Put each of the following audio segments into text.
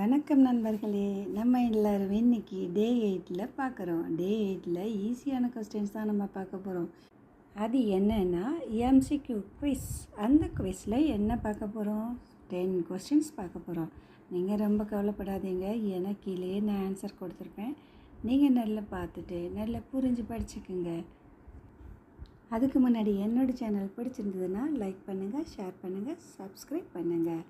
வணக்கம் நண்பர்களே. நம்ம எல்லோரும் இன்றைக்கி டே எயிட்டில் பார்க்குறோம். டே எயிட்டில் ஈஸியான கொஸ்டின்ஸ் தான் நம்ம பார்க்க போகிறோம் அது என்னென்னா எம்சிக்யூ குவிஸ் அந்த குவிஸில் என்ன பார்க்க போகிறோம் டென் கொஸ்டின்ஸ் பார்க்க போகிறோம் நீங்கள் ரொம்ப கவலைப்படாதீங்க. ஏன்னா கீழே நான் ஆன்சர் கொடுத்துருப்பேன். நீங்கள் நல்லா பார்த்துட்டு நல்லா புரிஞ்சு படிச்சுக்குங்க. அதுக்கு முன்னாடி என்னோடய சேனல் பிடிச்சிருந்ததுன்னா லைக் பண்ணுங்கள் ஷேர் பண்ணுங்கள் சப்ஸ்கிரைப் பண்ணுங்கள்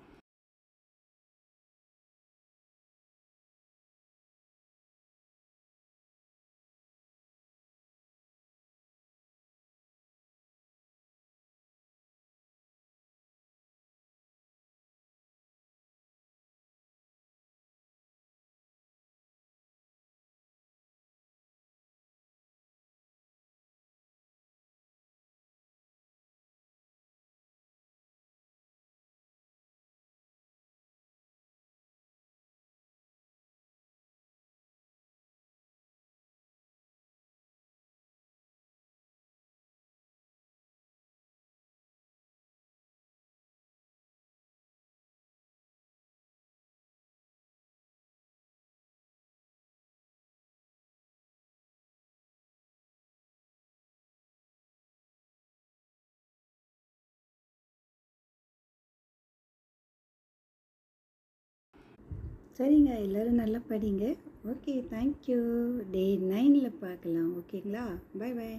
சரிங்க எல்லோரும் நல்லா படிங்க. ஓகே தேங்க்யூ டே நைனில் பார்க்கலாம். ஓகேங்களா பை பை